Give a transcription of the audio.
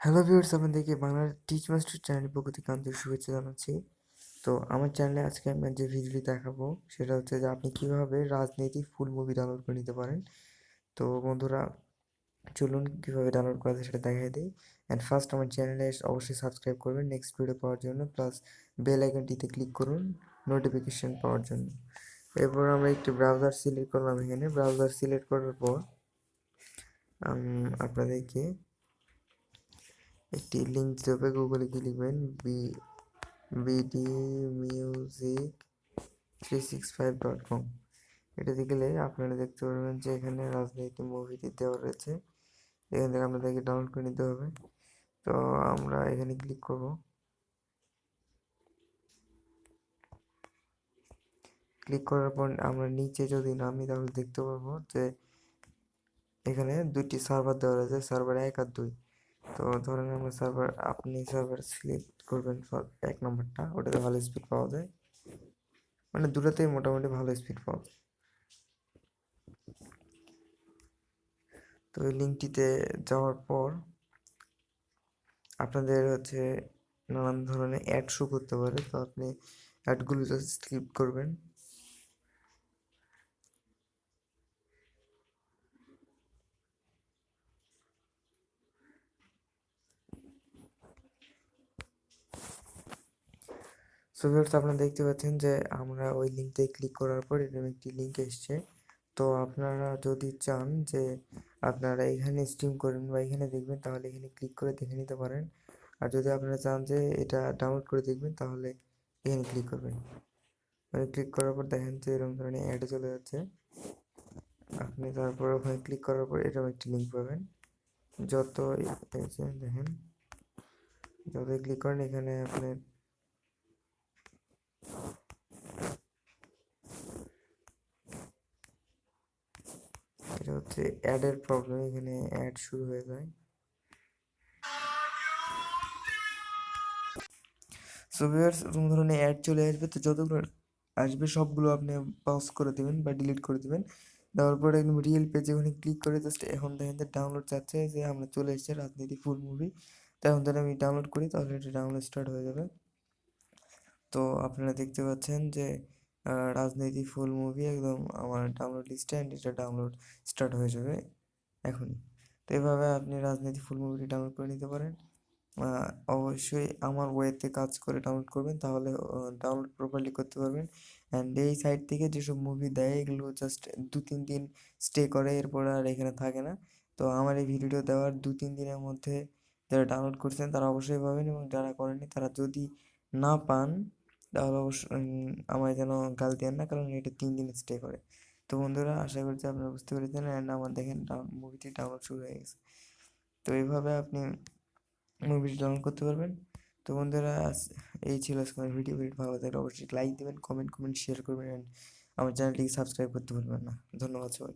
Hello viewers, আপনাদেরকে বাংলার teach master চ্যানেলের পক্ষ থেকে শুভেচ্ছা জানাচ্ছি। তো আমার চ্যানেলে আজকে আমি যে ভিডিওটি দেখাবো, সেটা হচ্ছে যে আপনি কীভাবে রাজনীতি ফুল মুভি ডাউনলোড করে নিতে পারেন। তো বন্ধুরা, চলুন কীভাবে ডাউনলোড করা যায় সেটা দেখাই দিই। অ্যান্ড ফার্স্ট আমার চ্যানেলে অবশ্যই সাবস্ক্রাইব করবেন নেক্সট ভিডিও পাওয়ার জন্য প্লাস বেল আইকনটিতে ক্লিক করুন নোটিফিকেশন পাওয়ার জন্য। এরপর আমরা একটি ব্রাউজার সিলেক্ট করলাম এখানে। ব্রাউজার সিলেক্ট করার পর আপনাদেরকে একটি লিঙ্ক দেবে গুগলে গিয়ে লিখবেন B BD music three six five dot com এটাতে গেলে আপনারা দেখতে পারবেন যে এখানে রাজনীতি মুভিটি দেওয়া রয়েছে। এখান থেকে আপনাদেরকে ডাউনলোড করে নিতে হবে। তো আমরা এখানে ক্লিক করব। ক্লিক করার পর আমরা নিচে যদি নামি তাহলে দেখতে পাবো যে এখানে দুটি সার্ভার দেওয়া রয়েছে সার্ভার এক আর দুই। তো ধরেন আমরা সার্ভার আপনি সার্ভার সিলেক্ট করবেন এক নম্বরটা, ওটাতে ভালো স্পিড পাওয়া যায়। মানে দুটাতেই মোটামুটি ভালো স্পিড পাওয়া যায়। তো ওই লিঙ্কটিতে যাওয়ার পর আপনাদের হচ্ছে নানান ধরনের অ্যাড শো করতে পারে। তো আপনি অ্যাডগুলো জাস্ট স্কিপ করবেন। সো আপনারা দেখতে পাচ্ছেন যে আমরা ওই লিঙ্কটায় ক্লিক করার পর এরকম একটি লিঙ্ক এসছে। তো আপনারা যদি চান যে আপনারা এখানে স্ট্রিম করবেন বা এখানে দেখবেন, তাহলে এখানে ক্লিক করে দেখে নিতে পারেন। আর যদি আপনারা চান যে এটা ডাউনলোড করে দেখবেন, তাহলে এখানে ক্লিক করবেন। মানে ক্লিক করার পর দেখেন যে এরকম ধরনের অ্যাড চলে যাচ্ছে। আপনি তারপর ওখানে ক্লিক করার পর এরকম একটি লিঙ্ক পাবেন। যত দেখেন যত ক্লিক করেন, এখানে আপনি হচ্ছে অ্যাডের প্রবলেম, এখানে অ্যাড শুরু হয়ে যায়। সো ভিউয়ার্স এরকম ধরনের অ্যাড চলে আসবে। তো যতগুলো আসবে, সবগুলো আপনি পজ করে দেবেন বা ডিলিট করে দেবেন। দেওয়ার পরে একদম রিয়েল পেজে ওখানে ক্লিক করে জাস্ট এখন দেখেন ডাউনলোড চাচ্ছে যে আমরা চলে এসেছে রাজনীতি ফুল মুভি তো এখন ধরে আমি ডাউনলোড করি, তাহলে এটা ডাউনলোড স্টার্ট হয়ে যাবে। তো আপনারা দেখতে পাচ্ছেন যে রাজনীতি ফুল মুভি একদম আমার ডাউনলোড লিস্টে অ্যান্ড এটা ডাউনলোড স্টার্ট হয়ে যাবে এখনই। তো এভাবে আপনি রাজনীতি ফুল মুভিটি ডাউনলোড করে নিতে পারেন। অবশ্যই আমার ওয়েতে কাজ করে ডাউনলোড করবেন, তাহলে ডাউনলোড প্রপারলি করতে পারবেন। অ্যান্ড এই সাইট থেকে যেসব মুভি দেয়, এগুলো জাস্ট দু তিন দিন স্টে করে, এরপর আর এখানে থাকে না। তো আমার এই ভিডিও দেওয়ার দু তিন দিনের মধ্যে যারা ডাউনলোড করছেন, তারা অবশ্যই পাবেন এবং যারা করেনি তারা যদি না পান তাহলে অবশ্যই আমায় যেন গাল দেন না, কারণ এটা তিন দিন স্টে করে। তো বন্ধুরা, আশা করছি আপনারা বুঝতে পেরেছেন অ্যান্ড আমার দেখেন মুভিটি ডাউনলোড শুরু হয়ে গেছে। তো এইভাবে আপনি মুভিটি ডাউনলোড করতে পারবেন। তো বন্ধুরা এই ছিল আজকের ভিডিও ভিডিও ভালো থাকলে অবশ্যই লাইক দেবেন কমেন্ট কমেন্ট শেয়ার করবেন আমার চ্যানেলটিকে সাবস্ক্রাইব করতে ভুলবেন না। ধন্যবাদ সবাইকে।